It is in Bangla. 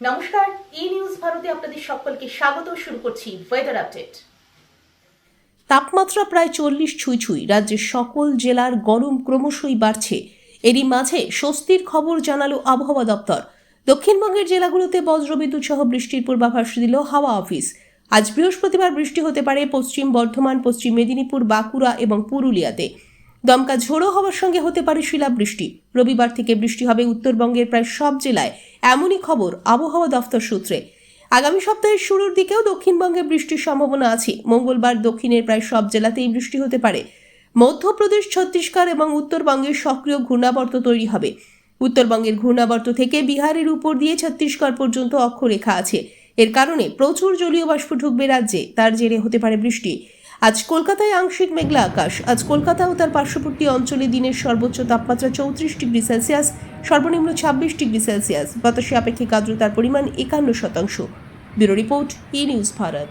নমস্কার ই নিউজ ভারতে আপনাদের সকলকে স্বাগত। শুরু করছি ওয়েদার আপডেট তাপমাত্রা প্রায় চল্লিশ ছুঁই ছুঁই। রাজ্যের সকল জেলার গরম ক্রমশই বাড়ছে। এরই মাঝে স্বস্তির খবর জানালো আবহাওয়া দপ্তর। দক্ষিণবঙ্গের জেলাগুলোতে বজ্রবিদ্যুৎ সহ বৃষ্টির পূর্বাভাস দিল হাওয়া অফিস। আজ বৃহস্পতিবার বৃষ্টি হতে পারে পশ্চিম বর্ধমান, পশ্চিম মেদিনীপুর, বাঁকুড়া এবং পুরুলিয়াতে। দমকা ঝোড়ো হওয়ার সঙ্গে হতে পারে শিলাবৃষ্টি। রবিবার থেকে বৃষ্টি হবে উত্তরবঙ্গের প্রায় সব জেলায়। এমনই খবর আবহাওয়া দফতর সূত্রে। আগামী সপ্তাহের শুরুর দিকেও দক্ষিণবঙ্গে বৃষ্টির সম্ভাবনা আছে। মঙ্গলবার দক্ষিণের প্রায় সব জেলাতেই বৃষ্টি হতে পারে। মধ্যপ্রদেশ, ছত্তিশগড় এবং উত্তরবঙ্গের সক্রিয় ঘূর্ণাবর্ত তৈরি হবে। উত্তরবঙ্গের ঘূর্ণাবর্ত থেকে বিহারের উপর দিয়ে ছত্তিশগড় পর্যন্ত অক্ষরেখা আছে। এর কারণে প্রচুর জলীয় বাষ্প ঢুকবে রাজ্যে। তার জেরে হতে পারে বৃষ্টি। আজ কলকাতায় আংশিক মেঘলা আকাশ। আজ কলকাতা ও তার পার্শ্ববর্তী অঞ্চলে দিনের সর্বোচ্চ তাপমাত্রা চৌত্রিশ ডিগ্রি সেলসিয়াস, সর্বনিম্ন ছাব্বিশ ডিগ্রি সেলসিয়াস। বাতাসে আপেক্ষিক আর্দ্রতার পরিমাণ একান্ন শতাংশ। Bureau report E news Bharat.